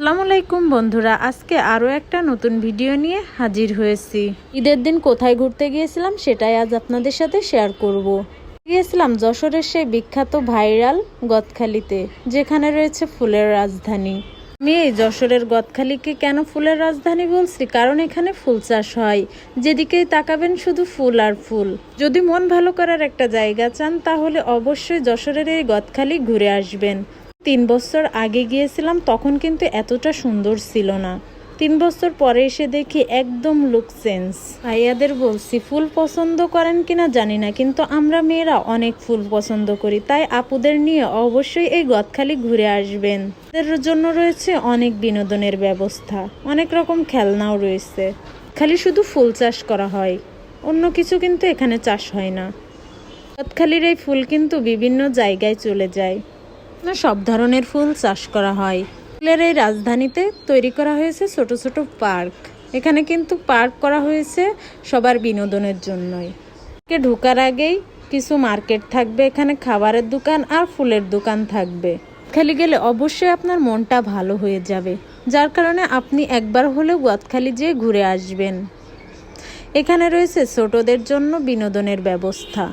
আসসালামু আলাইকুম বন্ধুরা, আজকে আরও একটা নতুন ভিডিও নিয়ে হাজির হয়েছি। ঈদের দিন কোথায় ঘুরতে গিয়েছিলাম সেটাই আজ আপনাদের সাথে শেয়ার করব। গিয়েছিলাম যশোরের সেই বিখ্যাত ভাইরাল গদখালিতে, যেখানে রয়েছে ফুলের রাজধানী। আমি এই যশোরের গদখালিকে কেন ফুলের রাজধানী বলছি? কারণ এখানে ফুল চাষ হয়। যেদিকেই তাকাবেন শুধু ফুল আর ফুল। যদি মন ভালো করার একটা জায়গা চান, তাহলে অবশ্যই যশোরের এই গদখালি ঘুরে আসবেন। বছর আগে গিয়েছিলাম, তখন কিন্তু এতটা সুন্দর ছিল না। তিন বছর পরে এসে দেখি একদম লুক চেঞ্জ ভাইয়াদের বলছি, ফুল পছন্দ করেন কিনা জানি না, কিন্তু আমরা মেয়েরা অনেক ফুল পছন্দ করি। তাই আপুদের নিয়ে অবশ্যই এই গদখালি ঘুরে আসবেন। এদের জন্য রয়েছে অনেক বিনোদনের ব্যবস্থা। অনেক রকম খেলনাও রয়েছে। খালি শুধু ফুল চাষ করা হয়। অন্য কিছু কিন্তু এখানে চাষ হয় না। গদখালির এই ফুল কিন্তু বিভিন্ন জায়গায় চলে যায়। সব ধরনের ফুল চাষ করা হয়। ফুলের এই রাজধানীতে তৈরি করা হয়েছে ছোট ছোট পার্ক। এখানে কিন্তু পার্ক করা হয়েছে সবার বিনোদনের জন্যই। কে ঢোকার আগেই কিছু মার্কেট থাকবে, এখানে খাবারের দোকান আর ফুলের দোকান থাকবে। খালি গেলে অবশ্যই আপনার মনটা ভালো হয়ে যাবে। যার কারণে আপনি একবার হলেও গোয়াতখালি যেয়ে ঘুরে আসবেন। এখানে রয়েছে ছোটদের জন্য বিনোদনের ব্যবস্থা।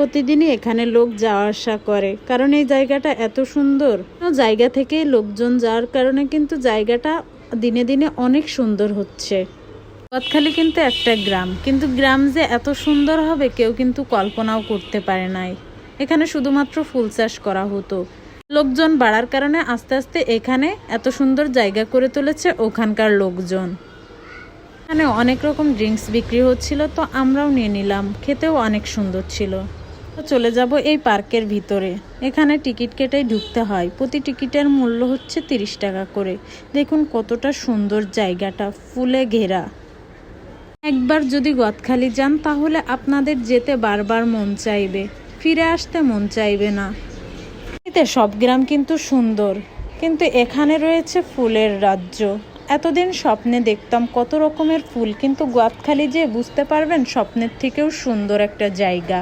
প্রতিদিনই এখানে লোক যাওয়া আসা করে। কারণ এই জায়গাটা এত সুন্দর। জায়গা থেকেই লোকজন যাওয়ার কারণে কিন্তু জায়গাটা দিনে দিনে অনেক সুন্দর হচ্ছে। পথখালি কিন্তু একটা গ্রাম। কিন্তু গ্রাম যে এত সুন্দর হবে কেউ কিন্তু কল্পনাও করতে পারে নাই। এখানে শুধুমাত্র ফুল চাষ করা হতো। লোকজন বাড়ার কারণে আস্তে আস্তে এখানে এত সুন্দর জায়গা করে তুলেছে ওখানকার লোকজন। এখানে অনেক রকম ড্রিঙ্কস বিক্রি হচ্ছিল, তো আমরাও নিয়ে নিলাম। খেতেও অনেক সুন্দর ছিল। চলে যাব এই পার্কের ভিতরে। এখানে টিকিট কেটেই ঢুকতে হয়। প্রতি টিকিটের মূল্য হচ্ছে তিরিশ টাকা করে। দেখুন কতটা সুন্দর জায়গাটা, ফুলে ঘেরা। একবার যদি গদখালি যান, তাহলে আপনাদের যেতে বারবার মন চাইবে। ফিরে আসতে মন চাইবে না। এতে সব গ্রাম কিন্তু সুন্দর। কিন্তু এখানে রয়েছে ফুলের রাজ্য। এতদিন স্বপ্নে দেখতাম কত রকমের ফুল, কিন্তু গোয়াতখালি যে বুঝতে পারবেন, স্বপ্নের থেকেও সুন্দর একটা জায়গা।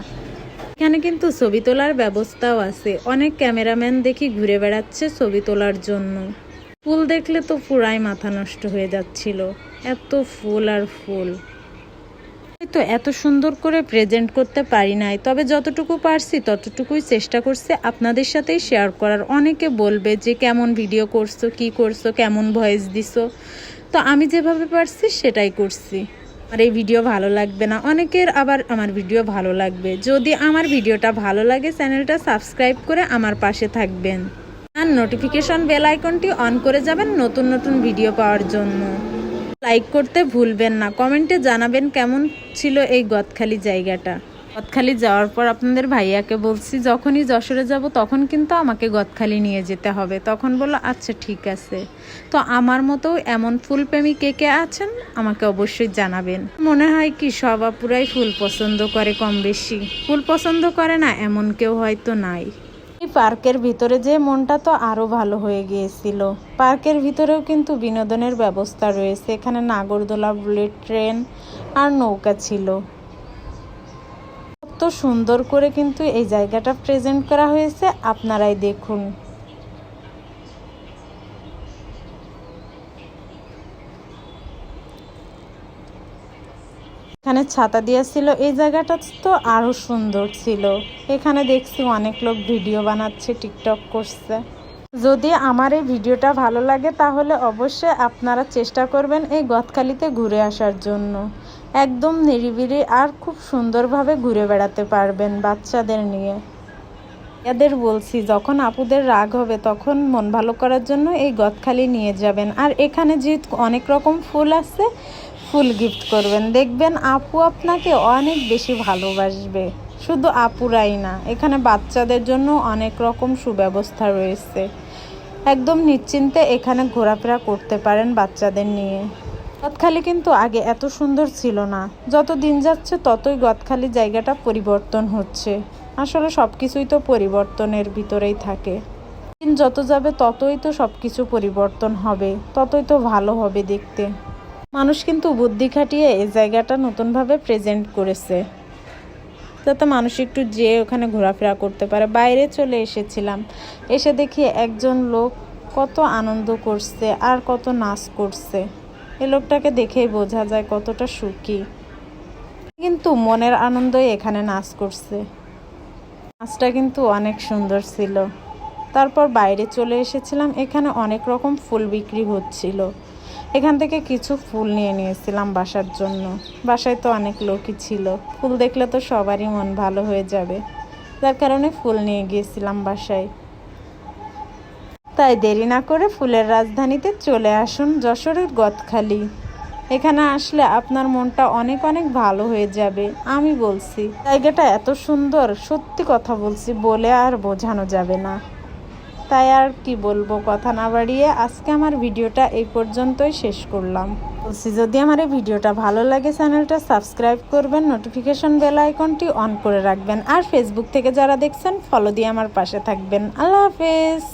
এখানে কিন্তু ছবি তোলার ব্যবস্থাও আছে। অনেক ক্যামেরাম্যান দেখি ঘুরে বেড়াচ্ছে ছবি তোলার জন্য। ফুল দেখলে তো পুরাই মাথা নষ্ট হয়ে যাচ্ছিল। এত ফুল আর ফুল। তো এত সুন্দর করে প্রেজেন্ট করতে পারি নাই। তবে যতটুকু পারছি ততটুকুই চেষ্টা করছি আপনাদের সাথেই শেয়ার করার। অনেকে বলবে যে, কেমন ভিডিও করছ? কি করছ? কেমন ভয়েস দিছো? তো আমি যেভাবে পারছি সেটাই করছি। আর এই ভিডিও ভালো লাগবে না। অনেকের আবার আমার ভিডিও ভালো লাগবে। যদি আমার ভিডিওটা ভালো লাগে চ্যানেলটা সাবস্ক্রাইব করে আমার পাশে থাকবেন। আর নোটিফিকেশন বেল আইকনটি অন করে যাবেন নতুন নতুন ভিডিও পাওয়ার জন্য। লাইক করতে ভুলবেন না। কমেন্টে জানাবেন কেমন ছিল এই গদখালি জায়গাটা। গদখালি যাওয়ার পর আপনাদের ভাইয়াকে বলছি, যখনই যশোরে যাব, তখন কিন্তু আমাকে গদখালি নিয়ে যেতে হবে। তখন বলল আচ্ছা ঠিক আছে। তো আমার মতো এমন ফুল প্রেমী কে কে আছেন, আমাকে অবশ্যই জানাবেন। মনে হয় কি, সব আপুরাই ফুল পছন্দ করে কম বেশি। ফুল পছন্দ করে না, এমন কেউ হয়তো নাই। এই পার্কের ভিতরে যে মনটা তো আরও ভালো হয়ে গিয়েছিল। পার্কের ভিতরেও কিন্তু বিনোদনের ব্যবস্থা রয়েছে। এখানে নাগরদোলা বুলেট ট্রেন আর নৌকা ছিল। কত সুন্দর করে কিন্তু এই জায়গাটা প্রেজেন্ট করা হয়েছে, আপনারাই দেখুন। এখানে ছাতা দিয়েছিল এই জায়গাটা তো আরও সুন্দর ছিল। এখানে দেখছি অনেক লোক ভিডিও বানাচ্ছে, টিকটক করছে। যদি আমার এই ভিডিওটা ভালো লাগে, তাহলে অবশ্যই আপনারা চেষ্টা করবেন এই গদখালিতে ঘুরে আসার জন্য। একদম নিরিবিলি আর খুব সুন্দরভাবে ঘুরে বেড়াতে পারবেন বাচ্চাদের নিয়ে। এদের বলছি, যখন আপুদের রাগ হবে, তখন মন ভালো করার জন্য এই গদখালি নিয়ে যাবেন। আর এখানে যেহেতু অনেক রকম ফুল আছে, ফুল গিফট করবেন। দেখবেন আপু আপনাকে অনেক বেশি ভালোবাসবে। শুধু আপুরাই না, এখানে বাচ্চাদের জন্য অনেক রকম সুব্যবস্থা রয়েছে। একদম নিশ্চিন্তে এখানে ঘোরাফেরা করতে পারেন বাচ্চাদের নিয়ে। গদখালি কিন্তু আগে এত সুন্দর ছিল না। যত দিন যাচ্ছে, ততই গদখালি জায়গাটা পরিবর্তন হচ্ছে। আসলে সব কিছুই তো পরিবর্তনের ভিতরেই থাকে। দিন যত যাবে, ততই তো সব কিছু পরিবর্তন হবে, ততই তো ভালো হবে দেখতে। মানুষ কিন্তু বুদ্ধি খাটিয়ে এই জায়গাটা নতুনভাবে প্রেজেন্ট করেছে। যাতে মানুষ একটু যেয়ে ওখানে ঘোরাফেরা করতে পারে। বাইরে চলে এসেছিলাম। এসে দেখি একজন লোক কত আনন্দ করছে আর কত নাচ করছে। এ লোকটাকে দেখেই বোঝা যায় কতটা সুখী। কিন্তু মনের আনন্দই এখানে নাচ করছে। নাচটা কিন্তু অনেক সুন্দর ছিল। তারপর বাইরে চলে এসেছিলাম, এখানে অনেক রকম ফুল বিক্রি হচ্ছিল। এখান থেকে কিছু ফুল নিয়ে নিয়েছিলাম বাসার জন্য। বাসায় তো অনেক লোকই ছিল। ফুল দেখলে তো সবারই মন ভালো হয়ে যাবে। যার কারণে ফুল নিয়ে গিয়েছিলাম বাসায়। তাই দেরি না করে ফুলের রাজধানীতে চলে আসুন যশোরের গদখালি। এখানে আসলে আপনার মনটা অনেক অনেক ভালো হয়ে যাবে, আমি বলছি। জায়গাটা এত সুন্দর, সত্যি কথা বলছি, বলে আর বোঝানো যাবে না। তাই আর কি বলব, কথা না বাড়িয়ে আজকে আমার ভিডিওটা এই পর্যন্তই শেষ করলাম। বলছি, যদি আমার এই ভিডিওটা ভালো লাগে, চ্যানেলটা সাবস্ক্রাইব করবেন, নোটিফিকেশন বেল আইকনটি অন করে রাখবেন, আর ফেসবুক থেকে যারা দেখছেন ফলো দিয়ে আমার পাশে থাকবেন। আল্লাহ হাফেজ!